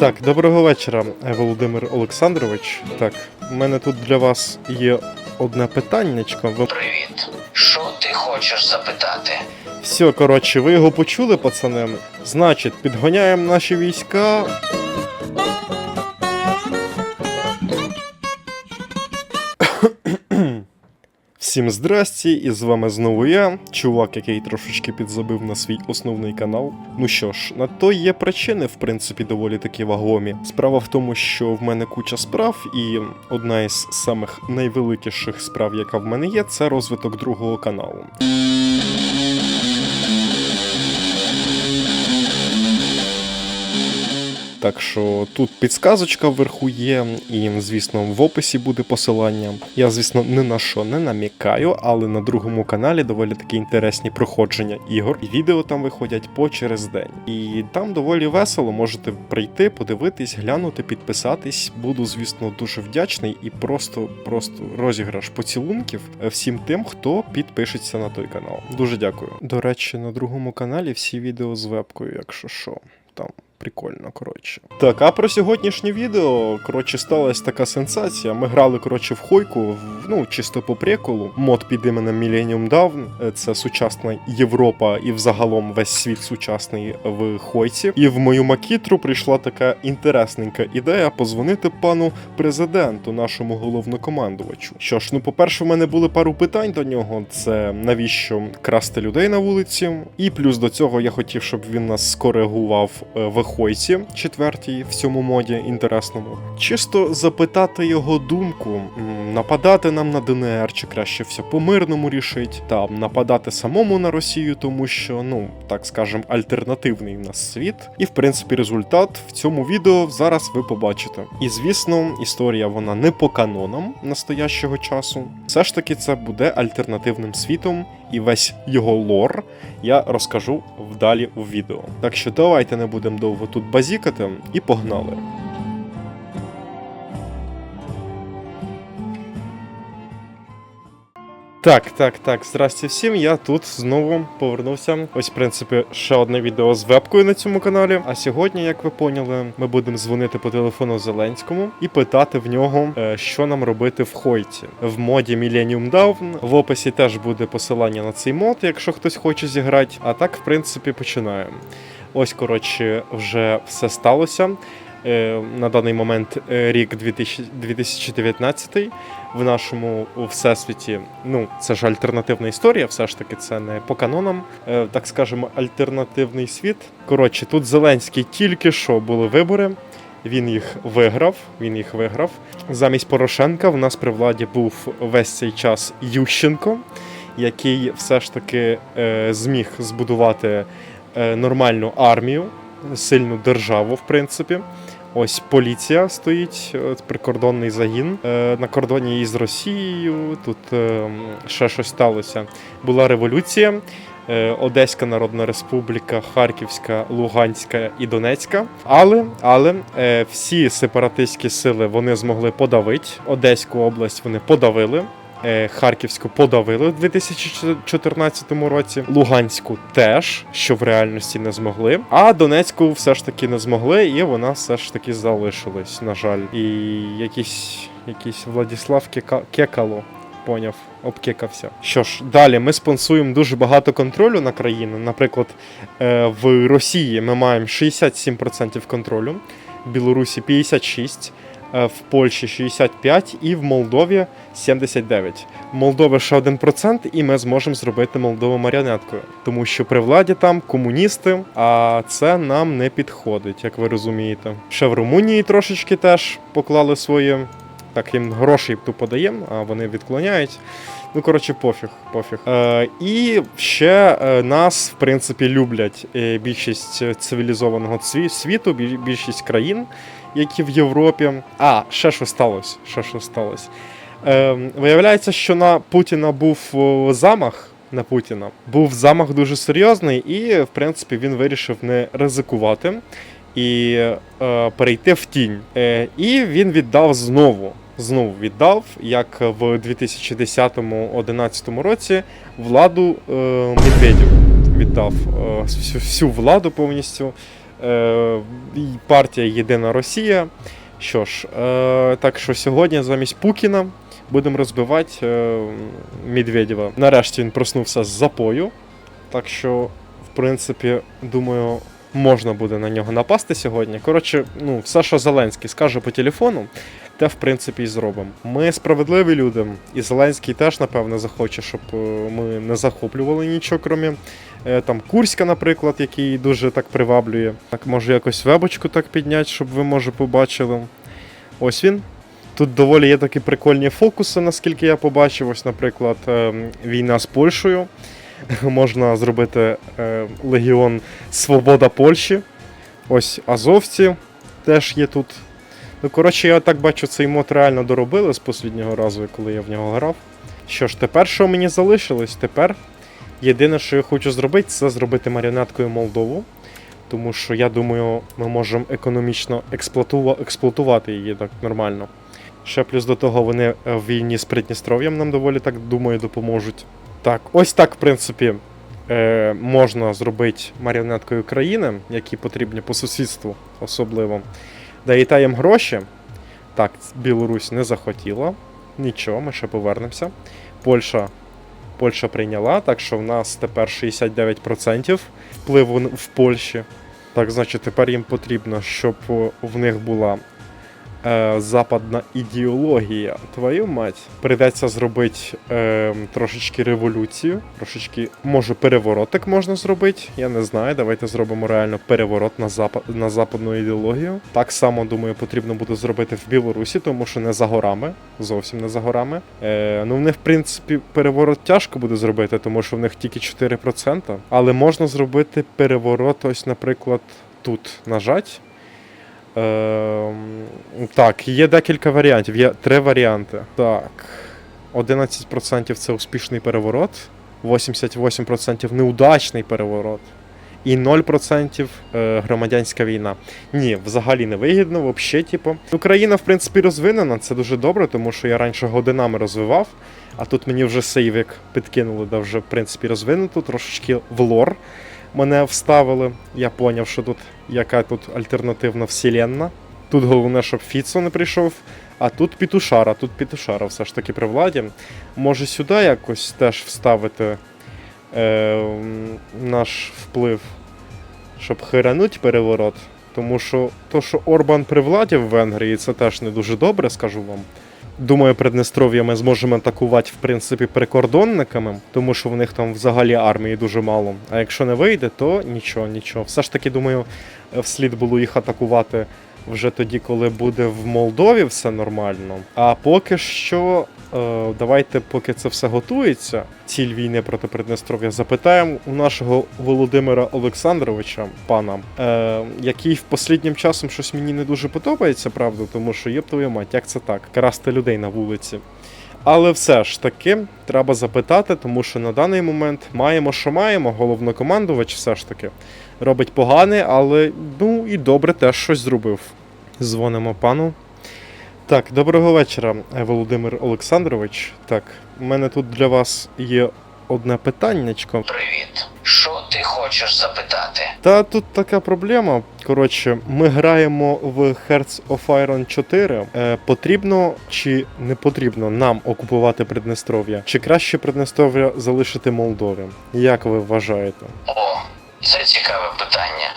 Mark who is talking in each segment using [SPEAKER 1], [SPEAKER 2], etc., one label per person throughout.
[SPEAKER 1] Так, доброго вечора, е, Володимир Олександрович. Так, у мене тут для вас є одне питаннячко. Ви...
[SPEAKER 2] Привіт. Що ти хочеш запитати?
[SPEAKER 1] Все, коротше, ви його почули, пацани? Значить, підгоняємо наші війська. Всім здрасті, і з вами знову я, чувак, який трошечки підзабив на свій основний канал. Ну що ж, на то є причини, в принципі, доволі такі вагомі. Справа в тому, що в мене куча справ, і одна із самих найвеликіших справ, яка в мене є, це розвиток другого каналу. Так що тут підсказочка вверху є, і, звісно, в описі буде посилання. Я, звісно, ні на що не намікаю, але на другому каналі доволі такі інтересні проходження ігор. І відео там виходять по через день. І там доволі весело можете прийти, подивитись, глянути, підписатись. Буду, звісно, дуже вдячний і просто, просто розіграш поцілунків всім тим, хто підпишеться на той канал. Дуже дякую. До речі, на другому каналі всі відео з вебкою, якщо що. Там Прикольно, коротше. Так, а про сьогоднішнє відео, коротше, сталася така сенсація. Ми грали, коротше, в Хойку, ну, чисто по приколу. Мод під іменем Millennium Dawn. Це сучасна Європа і взагалом весь світ сучасний в Хойці. І в мою макітру прийшла така інтересненька ідея позвонити пану президенту, нашому головнокомандувачу. Що ж, ну, по-перше, в мене були пару питань до нього: це навіщо красти людей на вулиці, і плюс до цього я хотів, щоб він нас скоригував е, в Хойці, четвертій в цьому моді інтересному. Чисто запитати його думку, нападати нам на ДНР, чи краще все по-мирному рішить, та нападати самому на Росію, тому що, ну так скажем, альтернативний в нас світ. І в принципі результат в цьому відео зараз ви побачите. І звісно, історія вона не по канонам настоящого часу. Все ж таки, це буде альтернативним світом, і весь його лор я розкажу вдалі у відео. Так що давайте не будемо довго тут базікати і погнали. Так, так, так, здрасте всім. Я тут знову повернувся. Ось, в принципі, ще одне відео з вебкою на цьому каналі. А сьогодні, як ви поняли, ми будемо дзвонити по телефону Зеленському і питати в нього, е, що нам робити в Хойті. В моді Millennium Dawn. В описі теж буде посилання на цей мод, якщо хтось хоче зіграти. А так, в принципі, починаємо. Ось, коротше, вже все сталося. Е, На даний момент е, рік 2000 2019 в нашому всесвіті. Ну, це ж альтернативна історія, все ж таки, це не по канонам, е, так скажемо, альтернативний світ. Коротше, тут Зеленський тільки що були вибори. Він їх виграв. Він їх виграв. Замість Порошенка в нас при владі був весь цей час Ющенко, який все ж таки зміг збудувати нормальну армію, сильну державу, в принципі. Ось поліція стоїть, е, прикордонний загін е, на кордоні із Росією. Тут е, ще щось сталося. Була революція. Одеська Народна Республіка, Харківська, Луганська і Донецька. Але, але всі сепаратистські сили вони змогли подавити. Одеську область вони подавили. Е, Харківську подавили в 2014 році, Луганську теж, що в реальності не змогли. А Донецьку все ж таки не змогли, і вона все ж таки залишилась, на жаль. І якийсь, якийсь Владіслав Кека- Кекало. Поняв, обкекався. Що ж, далі ми спонсуємо дуже багато контролю на країну. Наприклад, е, в Росії ми маємо 67% контролю, в Білорусі 56%, е, в Польщі 65% і в Молдові 79%. В ще 1%, і ми зможемо зробити Молдову маріонеткою. Тому що при владі там комуністи, а це нам не підходить, як ви розумієте. Ще в Румунії трошечки теж поклали свої. Так, їм грошей тупо даємо, а вони відклоняють. Ну, коротше, пофіг, пофіг. Е, і ще е, нас, в принципі, люблять е, більшість цивілізованого світу, біль- більшість країн, які в Європі. А, ще що сталося. Ще що сталося. Е, виявляється, що на Путіна був замах. На Путіна був замах дуже серйозний, і, в принципі, він вирішив не ризикувати і е, перейти в тінь. Е, і він віддав знову. Знову віддав, як в 2010-2011 році владу е, Медведєву віддав е, всю, всю владу повністю і партія Єдина Росія. Що ж, е, так що сьогодні замість Пукіна будемо розбивати е, Медведєва. Нарешті він проснувся з запою. Так що, в принципі, думаю, можна буде на нього напасти сьогодні. Коротше, ну, все, що Зеленський скаже по телефону, те, в принципі, і зробимо. Ми справедливі люди, і Зеленський теж, напевне, захоче, щоб е, ми не захоплювали нічого, крім е, там Курська, наприклад, який дуже так приваблює. Так, може якось вебочку так підняти, щоб ви, може, побачили. Ось він. Тут доволі є такі прикольні фокуси, наскільки я побачив. Ось, наприклад, е, війна з Польщею. Можна зробити е, Легіон Свобода Польщі. Ось азовці теж є тут. Ну, коротше, я так бачу, цей мод реально доробили з останнього разу, коли я в нього грав. Що ж, тепер що мені залишилось? Тепер єдине, що я хочу зробити, це зробити маріонеткою Молдову. Тому що я думаю, ми можемо економічно експлуатува- експлуатувати її так нормально. Ще плюс до того вони е, в війні з Придністров'ям нам доволі так думаю допоможуть. Так, ось так, в принципі, е, можна зробити маріонеткою країни, які потрібні по сусідству особливо. Даєте їм гроші. Так, Білорусь не захотіла. Нічого, ми ще повернемося. Польща, Польща прийняла, так що в нас тепер 69% впливу в Польщі. Так, значить, тепер їм потрібно, щоб в них була е, западна ідеологія. Твою мать. Прийдеться зробити е, трошечки революцію, трошечки, може, переворотик можна зробити. Я не знаю. Давайте зробимо реально переворот на, запад, на западну ідеологію. Так само, думаю, потрібно буде зробити в Білорусі, тому що не за горами, зовсім не за горами. Е, ну, в них, в принципі, переворот тяжко буде зробити, тому що в них тільки 4%. Але можна зробити переворот, ось, наприклад, тут нажать. Ем, так, є декілька варіантів. Є три варіанти. Так. 11% це успішний переворот, 88% неудачний переворот. І 0% е, громадянська війна. Ні, взагалі не вигідно, взагалі, типу. Україна, в принципі, розвинена, це дуже добре, тому що я раніше годинами розвивав, а тут мені вже сейвик підкинули, де вже, в принципі, розвинуто, трошечки в лор мене вставили. Я поняв, що тут яка тут альтернативна вселенна. Тут головне, щоб Фіцо не прийшов, а тут Пітушара, тут Пітушара все ж таки при владі. Може сюди якось теж вставити е, наш вплив, щоб хирануть переворот. Тому що то, що Орбан при владі в Венгрії, це теж не дуже добре, скажу вам. Думаю, Приднестров'я ми зможемо атакувати, в принципі, прикордонниками, тому що в них там взагалі армії дуже мало. А якщо не вийде, то нічого, нічого. Все ж таки, думаю, е, вслід було їх атакувати вже тоді, коли буде в Молдові все нормально. А поки що, давайте, поки це все готується, ціль війни проти Приднестров'я, запитаємо у нашого Володимира Олександровича, пана, е, який в посліднім часом щось мені не дуже подобається, правда, тому що є твою мать, як це так? Красти людей на вулиці. Але все ж таки треба запитати, тому що на даний момент маємо, що маємо. Головнокомандувач все ж таки робить погане, але ну і добре теж щось зробив. Дзвонимо пану. Так, доброго вечора, е, Володимир Олександрович. Так, у мене тут для вас є одне питаннячко.
[SPEAKER 2] Привіт. Що ти хочеш запитати?
[SPEAKER 1] Та тут така проблема. Коротше, ми граємо в Hearts of Iron 4. Е, потрібно чи не потрібно нам окупувати Приднестров'я? Чи краще Приднестров'я залишити Молдові? Як ви вважаєте?
[SPEAKER 2] О, це цікаве питання.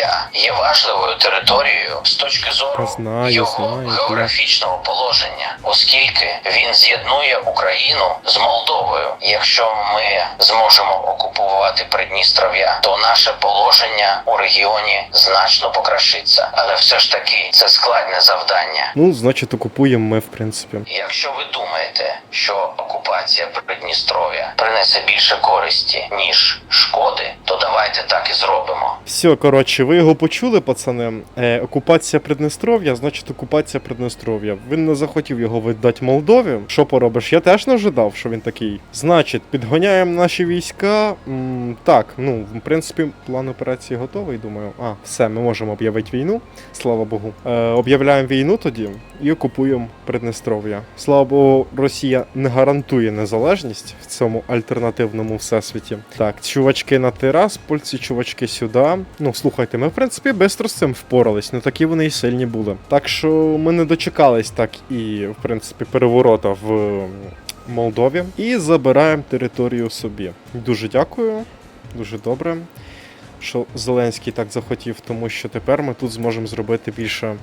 [SPEAKER 2] Придністров'я є важливою територією з точки зору
[SPEAKER 1] Знаю,
[SPEAKER 2] його
[SPEAKER 1] знаю,
[SPEAKER 2] географічного положення, оскільки він з'єднує Україну з Молдовою. Якщо ми зможемо окупувати Придністров'я, то наше положення у регіоні значно покращиться. Але все ж таки це складне завдання.
[SPEAKER 1] Ну, значить, окупуємо ми, в принципі.
[SPEAKER 2] Якщо ви думаєте, що окупація Придністров'я принесе більше користі, ніж шкоди, то давайте так і зробимо.
[SPEAKER 1] Все, коротше, ви його почули, пацани. Е, окупація Приднестров'я, значить окупація Приднестров'я. Він не захотів його віддати Молдові. Що поробиш? Я теж не ожидав, що він такий. Значить, підгоняємо наші війська. М, так, ну, в принципі, план операції готовий, думаю. А, все, ми можемо об'явити війну. Слава Богу. Е, об'являємо війну тоді і окупуємо Приднестров'я. Слава Богу, Росія не гарантує незалежність в цьому альтернативному всесвіті. Так, чувачки на терас, польці, чувачки сюди. Ну, слухайте, Ми, в принципі, швидко з цим впорались, не такі вони й сильні були. Так що ми не дочекались так і, в принципі, переворота в Молдові і забираємо територію собі. Дуже дякую, дуже добре, що Зеленський так захотів, тому що тепер ми тут зможемо зробити більше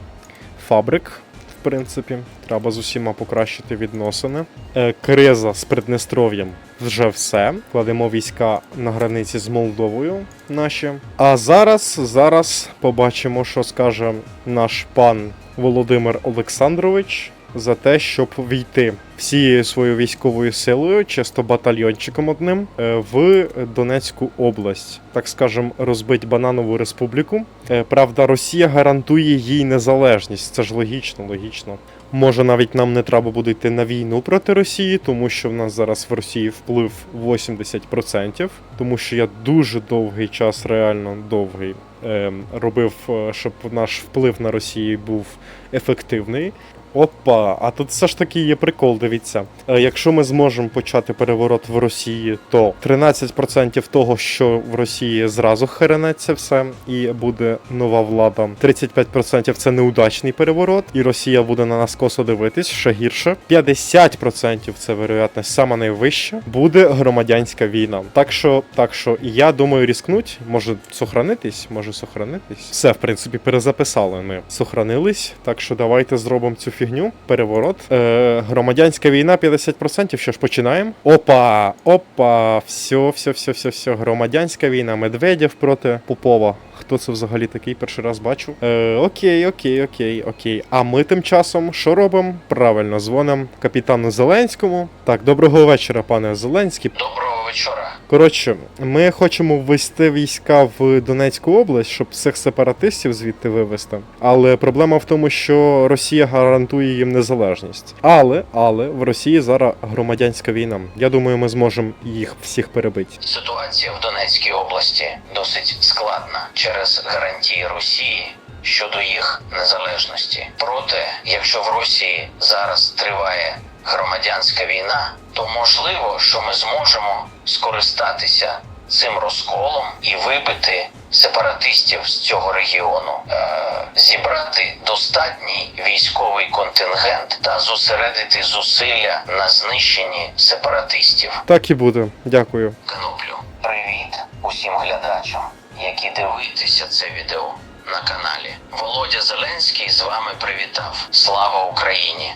[SPEAKER 1] фабрик. Принципі, треба з усіма покращити відносини. Е, криза з Приднестров'ям вже все. Кладемо війська на границі з Молдовою наші. А зараз, зараз побачимо, що скаже наш пан Володимир Олександрович за те, щоб війти всією своєю військовою силою, чисто батальйончиком одним, е, в Донецьку область, так скажем, розбить бананову республіку. Е, Правда, Росія гарантує їй незалежність. Це ж логічно, логічно. Може, навіть нам не треба буде йти на війну проти Росії, тому що в нас зараз в Росії вплив 80%, тому що я дуже довгий час, реально довгий, ем, робив, е, щоб наш вплив на Росію був ефективний. Опа, а тут все ж таки є прикол, дивіться. Е, Якщо ми зможемо почати переворот в Росії, то 13% того, що в Росії зразу херенеться все, і буде нова влада. 35% це неудачний переворот, і Росія буде на нас косо дивитись, ще гірше. 50% це вероятність сама найвища. Буде громадянська війна. Так що, так що, я думаю, різкнуть, може сохранитись, може сохранитись. Все, в принципі, перезаписали ми. Сохранились. Так що давайте зробимо цю фігню. Переворот. Е, громадянська війна 50%. Що ж, починаємо. Опа! Опа! Все, все, все, все, все. Громадянська війна. Медведєв проти Попова. Хто це взагалі такий? Перший раз бачу. Е, окей, окей, окей, окей. А ми тим часом що робимо? Правильно, дзвонимо капітану Зеленському. Так, доброго вечора, пане Зеленський.
[SPEAKER 2] Доброго вечора.
[SPEAKER 1] Коротше, ми хочемо ввести війська в Донецьку область, щоб цих сепаратистів звідти вивести. Але проблема в тому, що Росія гарантує їм незалежність. Але, але в Росії зараз громадянська війна. Я думаю, ми зможемо їх всіх перебити.
[SPEAKER 2] Ситуація в Донецькій області досить складна через гарантії Росії щодо їх незалежності. Проте, якщо в Росії зараз триває громадянська війна, то можливо, що ми зможемо скористатися цим розколом і вибити сепаратистів з цього регіону, е, зібрати достатній військовий контингент та зосередити зусилля на знищенні сепаратистів.
[SPEAKER 1] Так і буде. Дякую.
[SPEAKER 2] Кноплю. Привіт усім глядачам, які дивитеся це відео на каналі. Володя Зеленський з вами привітав. Слава Україні!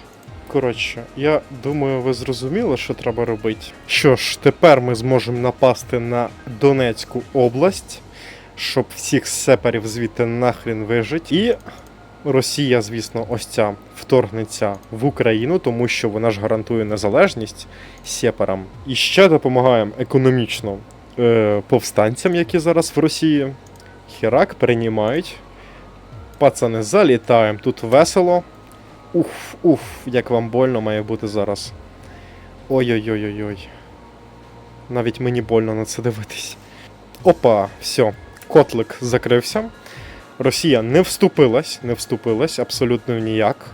[SPEAKER 1] Коротше, я думаю, ви зрозуміли, що треба робити. Що ж, тепер ми зможемо напасти на Донецьку область, щоб всіх сепарів звідти нахрін вижить. І Росія, звісно, ось ця вторгнеться в Україну, тому що вона ж гарантує незалежність сепарам. І ще допомагаємо економічно е, повстанцям, які зараз в Росії. Хірак приймають. Пацани, залітаємо. Тут весело. Уф, уф, як вам больно має бути зараз. Ой-ой-ой-ой-ой. Навіть мені больно на це дивитись. Опа, все, котлик закрився. Росія не вступилась, не вступилась абсолютно ніяк.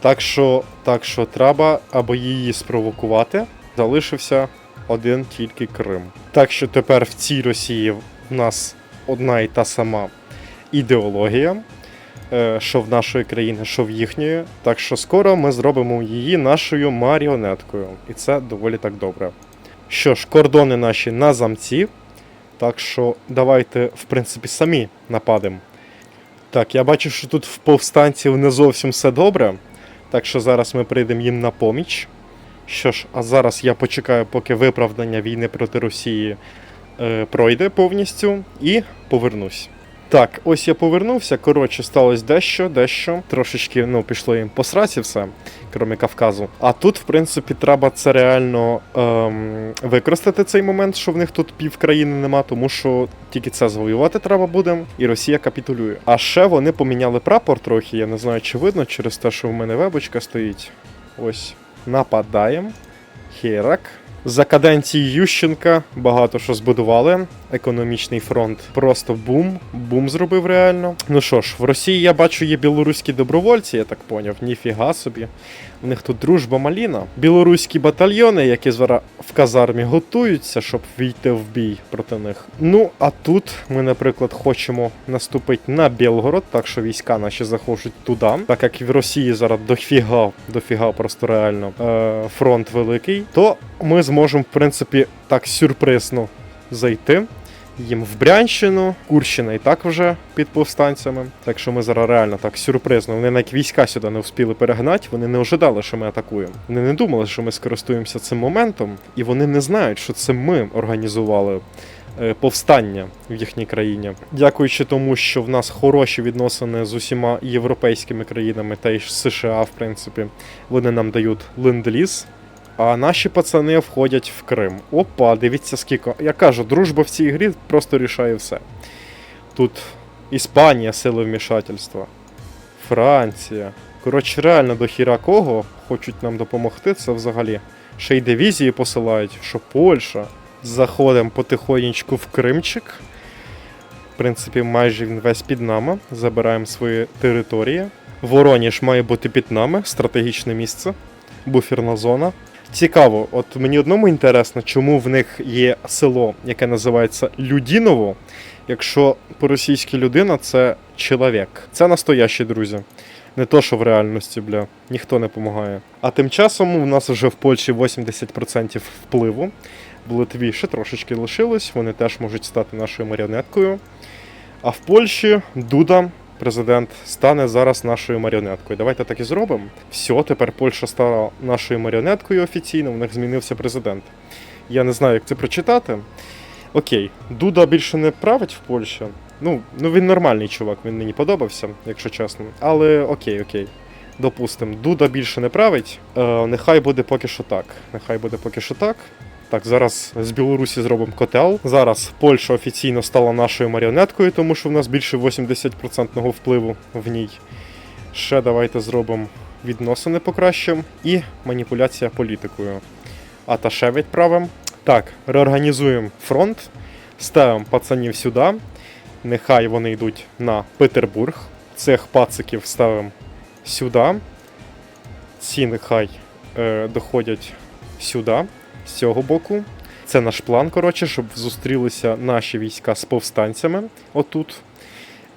[SPEAKER 1] Так що, так що треба або її спровокувати. Залишився один тільки Крим. Так що тепер в цій Росії в нас одна і та сама ідеологія що в нашої країни, що в їхньої. Так що скоро ми зробимо її нашою маріонеткою. І це доволі так добре. Що ж, кордони наші на замці. Так що давайте, в принципі, самі нападемо. Так, я бачу, що тут в повстанців не зовсім все добре. Так що зараз ми прийдемо їм на поміч. Що ж, а зараз я почекаю, поки виправдання війни проти Росії е, пройде повністю, і повернусь. Так, ось я повернувся. Коротше, сталося дещо, дещо. Трошечки ну, пішло їм по сраці все, крім Кавказу. А тут, в принципі, треба це реально ем, використати цей момент, що в них тут пів країни нема, тому що тільки це завоювати треба буде, і Росія капітулює. А ще вони поміняли прапор трохи, я не знаю, чи видно через те, що в мене вебочка стоїть. Ось. Нападаємо. Херак. За каденції Ющенка багато що збудували. Економічний фронт просто бум, бум зробив реально. Ну що ж, в Росії я бачу є білоруські добровольці, я так поняв, ніфіга собі. У них тут дружба маліна. Білоруські батальйони, які зараз в казармі готуються, щоб війти в бій проти них. Ну а тут ми, наприклад, хочемо наступити на Білгород, так що війська наші заходять туди. Так як в Росії зараз дофіга, дофіга просто реально е, фронт великий, то ми зможемо, в принципі, так сюрпризно зайти. Їм в Брянщину, Курщина і так вже під повстанцями. Так що ми зараз реально так сюрпризно. Вони навіть війська сюди не встигли перегнати, вони не ожидали, що ми атакуємо. Вони не думали, що ми скористуємося цим моментом, і вони не знають, що це ми організували е, повстання в їхній країні. Дякуючи тому, що в нас хороші відносини з усіма європейськими країнами та й США, в принципі, вони нам дають ленд-ліз. А наші пацани входять в Крим. Опа, дивіться скільки. Я кажу, дружба в цій грі просто рішає все. Тут Іспанія, сили вмішательства, Франція. Коротше, реально до хіра кого хочуть нам допомогти, це взагалі. Ще й дивізії посилають, що Польща. Заходимо потихонечку в Кримчик. В принципі, майже він весь під нами. Забираємо свої території. Вороніж має бути під нами, стратегічне місце, буферна зона. Цікаво, от мені одному інтересно, чому в них є село, яке називається Людіново, якщо по-російськи людина це чоловік. Це настоящі друзі. Не то, що в реальності, бля, ніхто не допомагає. А тим часом у нас вже в Польщі 80% впливу. В Литві ще трошечки лишилось, вони теж можуть стати нашою маріонеткою. А в Польщі Дуда, президент, стане зараз нашою маріонеткою. Давайте так і зробимо. Все, тепер Польща стала нашою маріонеткою офіційно, в них змінився президент. Я не знаю, як це прочитати. Окей, Дуда більше не править в Польщі. Ну, ну він нормальний чувак, він мені подобався, якщо чесно. Але окей, окей. Допустим, Дуда більше не править. Е, нехай буде поки що так. Нехай буде поки що так. Так, зараз з Білорусі зробимо котел. Зараз Польща офіційно стала нашою маріонеткою, тому що в нас більше 80% впливу в ній. Ще давайте зробимо відносини покращимо і маніпуляція політикою. Аташе відправимо. Так, реорганізуємо фронт, ставимо пацанів сюди. Нехай вони йдуть на Петербург. Цих пациків ставимо сюди. Ці нехай е, доходять сюди, з цього боку. Це наш план, коротше, щоб зустрілися наші війська з повстанцями отут.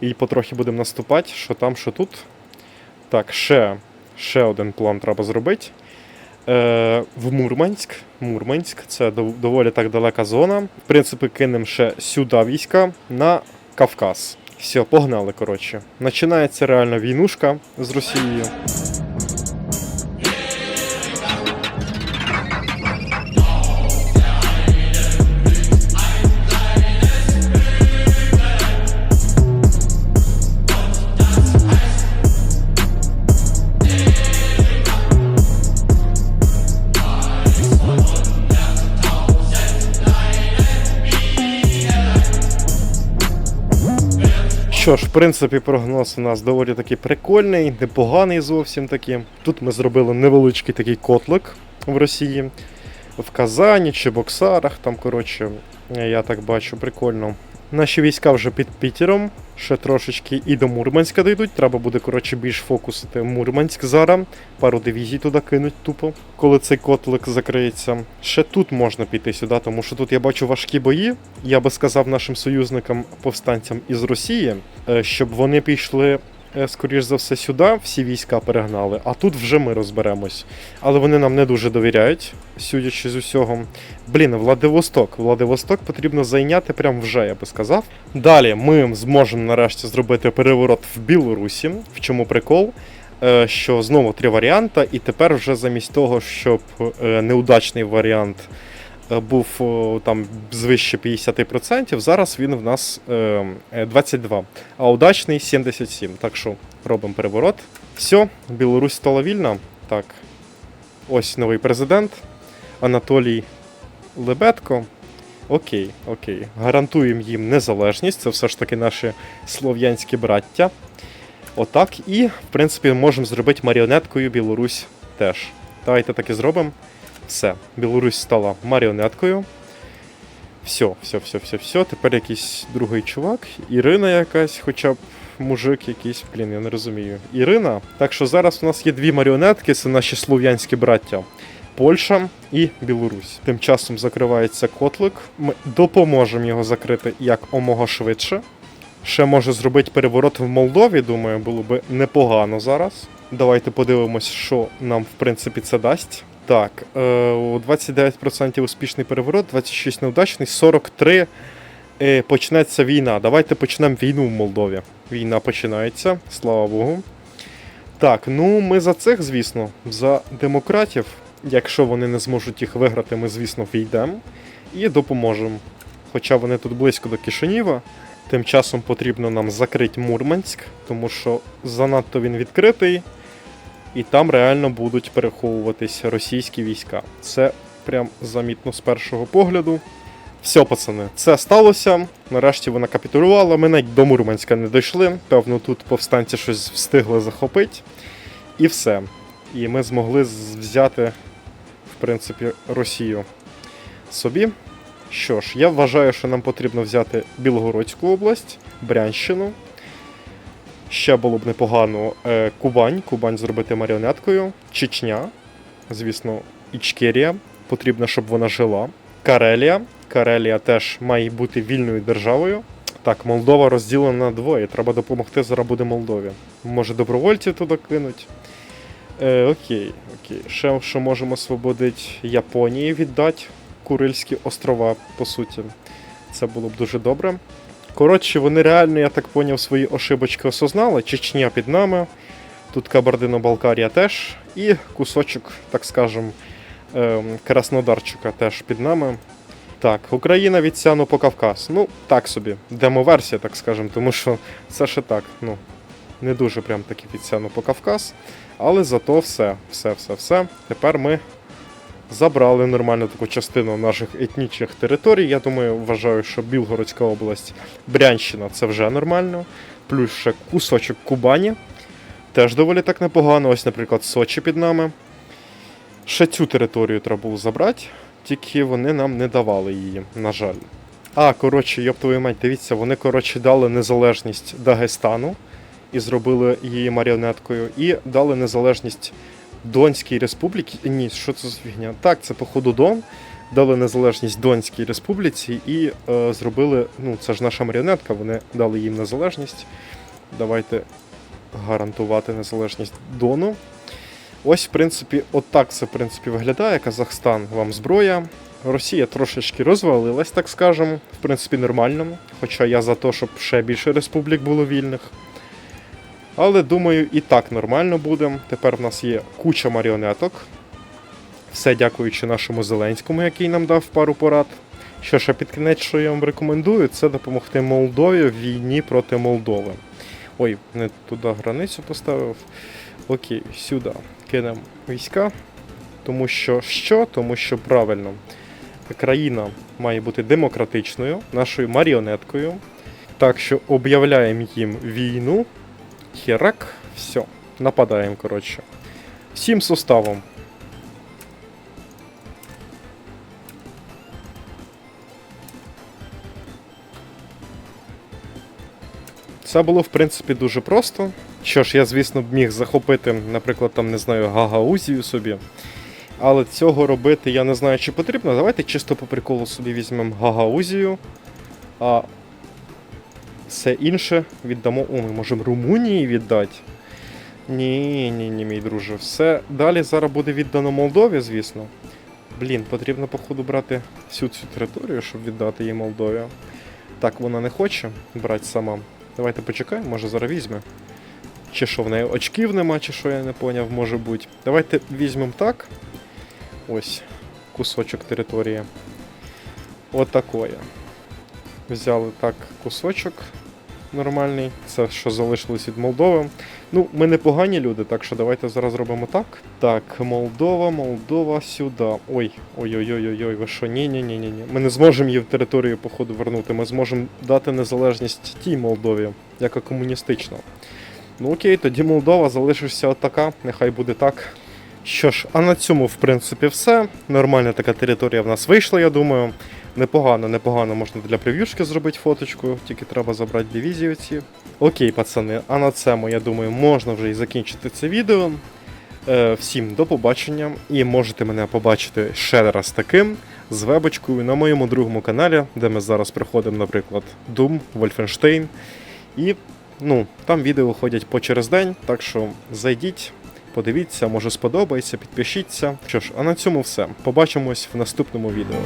[SPEAKER 1] І потрохи будемо наступати, що там, що тут. Так, ще, ще один план треба зробити. Е, в Мурманськ. Мурманськ це дов- доволі так далека зона. В принципі, кинемо ще сюди війська на Кавказ. Все, погнали, коротше. Починається реально війнушка з Росією. Що ж, в принципі, прогноз у нас доволі таки прикольний, непоганий зовсім таки. Тут ми зробили невеличкий такий котлик в Росії, в Казані чи Боксарах, там, коротше, я так бачу, прикольно. Наші війська вже під Пітером, ще трошечки і до Мурманська дійдуть. Треба буде, коротше, більш фокусити Мурманськ зараз. Пару дивізій туди кинуть тупо, коли цей котлик закриється. Ще тут можна піти сюди, тому що тут я бачу важкі бої. Я би сказав нашим союзникам повстанцям із Росії, е, щоб вони пішли. Е, Скоріш за все, сюди всі війська перегнали, а тут вже ми розберемось. Але вони нам не дуже довіряють, судячи з усього. Блін, Владивосток. Владивосток потрібно зайняти прямо вже, я би сказав. Далі ми зможемо нарешті зробити переворот в Білорусі. В чому прикол? Е, Що знову три варіанти, і тепер вже замість того, щоб е, неудачний варіант був о, там звище 50%, зараз він в нас е, е, 22, а удачний 77. Так що робимо переворот. Все, Білорусь стала вільна. Так, ось новий президент Анатолій Лебедко. Окей, окей. Гарантуємо їм незалежність. Це все ж таки наші слов'янські браття. Отак. І, в принципі, можемо зробити маріонеткою Білорусь теж. Давайте так і зробимо. Все. Білорусь стала маріонеткою. Все, все, все, все, все. Тепер якийсь другий чувак. Ірина якась, хоча б мужик якийсь, блін, я не розумію. Ірина. Так що зараз у нас є дві маріонетки, це наші слов'янські браття. Польща і Білорусь. Тим часом закривається котлик. Ми допоможемо його закрити як омога швидше. Ще може зробити переворот в Молдові, думаю, було би непогано зараз. Давайте подивимось, що нам в принципі це дасть. Так, е, 29% успішний переворот, 26 неудачний, 43 е, почнеться війна. Давайте почнемо війну в Молдові. Війна починається, слава Богу. Так, ну ми за цих, звісно, за демократів. Якщо вони не зможуть їх виграти, ми, звісно, війдемо і допоможемо. Хоча вони тут близько до Кишинєва. Тим часом потрібно нам закрити Мурманськ, тому що занадто він відкритий, і там реально будуть переховуватись російські війська. Це прям замітно з першого погляду. Все, пацани, це сталося. Нарешті вона капітулювала. Ми навіть до Мурманська не дійшли. Певно, тут повстанці щось встигли захопити. І все. І ми змогли взяти, в принципі, Росію собі. Що ж, я вважаю, що нам потрібно взяти Білгородську область, Брянщину. Ще було б непогано е, Кубань, Кубань зробити маріонеткою, Чечня, звісно, Ічкерія. Потрібно, щоб вона жила. Карелія. Карелія теж має бути вільною державою. Так, Молдова розділена на двоє. Треба допомогти, зараз буде Молдові. Може, добровольців туди кинуть. Е, окей, окей. Ще що можемо освободити Японії віддати. Курильські острова, по суті. Це було б дуже добре. Коротше, вони реально, я так поняв, свої ошибочки осознали. Чечня під нами, тут Кабардино-Балкарія теж, і кусочок, так скажем, ем, Краснодарчика теж під нами. Так, Україна від Сяну по Кавказ. Ну, так собі. Демо-версія, так скажем, тому що це ще так, ну, не дуже прям таки від Сяну по Кавказ. Але зато все, все, все, все. Тепер ми забрали нормальну таку частину наших етнічних територій. Я думаю, вважаю, що Білгородська область, Брянщина це вже нормально. Плюс ще кусочок Кубані. Теж доволі так непогано. Ось, наприклад, Сочі під нами. Ще цю територію треба було забрати, тільки вони нам не давали її, на жаль. А, коротше, йоп твою мать, дивіться, вони, коротше, дали незалежність Дагестану і зробили її маріонеткою, і дали незалежність Донській республіці. Ні, що це за фігня? Так, це походу Дон. Дали незалежність Донській республіці і е, зробили. Ну, це ж наша маріонетка, вони дали їм незалежність. Давайте гарантувати незалежність Дону. Ось, в принципі, отак це в принципі виглядає. Казахстан вам зброя. Росія трошечки розвалилась, так скажемо. В принципі, нормально. Хоча я за те, щоб ще більше республік було вільних. Але думаю, і так нормально буде. Тепер в нас є куча маріонеток. Все дякуючи нашому Зеленському, який нам дав пару порад. Що ще під кінець, що я вам рекомендую, це допомогти Молдові в війні проти Молдови. Ой, не туди границю поставив. Окей, сюди кинемо війська. Тому що що? Тому що правильно, країна має бути демократичною, нашою маріонеткою. Так що об'являємо їм війну. Херак, все, нападаємо, коротше. Всім составом. Це було, в принципі, дуже просто. Що ж, я, звісно, б міг захопити, наприклад, там, не знаю, Гагаузію собі. Але цього робити я не знаю, чи потрібно. Давайте чисто по приколу собі візьмемо Гагаузію. А все інше віддамо. О, ми можемо Румунії віддати. Ні, ні, ні, мій друже. Все далі зараз буде віддано Молдові, звісно. Блін, потрібно, походу, брати всю цю територію, щоб віддати її Молдові. Так вона не хоче брати сама. Давайте почекаємо, може зараз візьме. Чи що в неї очків нема, чи що я не поняв, може бути. Давайте візьмемо так. Ось кусочок території. Отакое. Взяли так кусочок нормальний. Це що залишилось від Молдови. Ну, ми не погані люди, так що давайте зараз зробимо так. Так, Молдова, Молдова сюди. Ой, ой-ой-ой-ой, ви що? Ні, ні. Ми не зможемо її в територію, походу, вернути. Ми зможемо дати незалежність тій Молдові, яка комуністична. Ну окей, тоді Молдова залишишся отака, нехай буде так. Що ж, а на цьому, в принципі, все. Нормальна така територія в нас вийшла, я думаю. Непогано, непогано можна для прев'юшки зробити фоточку, тільки треба забрати дивізію ці. Окей, пацани, а на цьому, я думаю, можна вже і закінчити це відео. Е, всім до побачення. І можете мене побачити ще раз таким з вебочкою на моєму другому каналі, де ми зараз приходимо, наприклад, Doom, Wolfenstein. І ну, там відео виходять по через день, так що зайдіть, подивіться, може сподобається, підпишіться. Що ж, а на цьому все. Побачимось в наступному відео.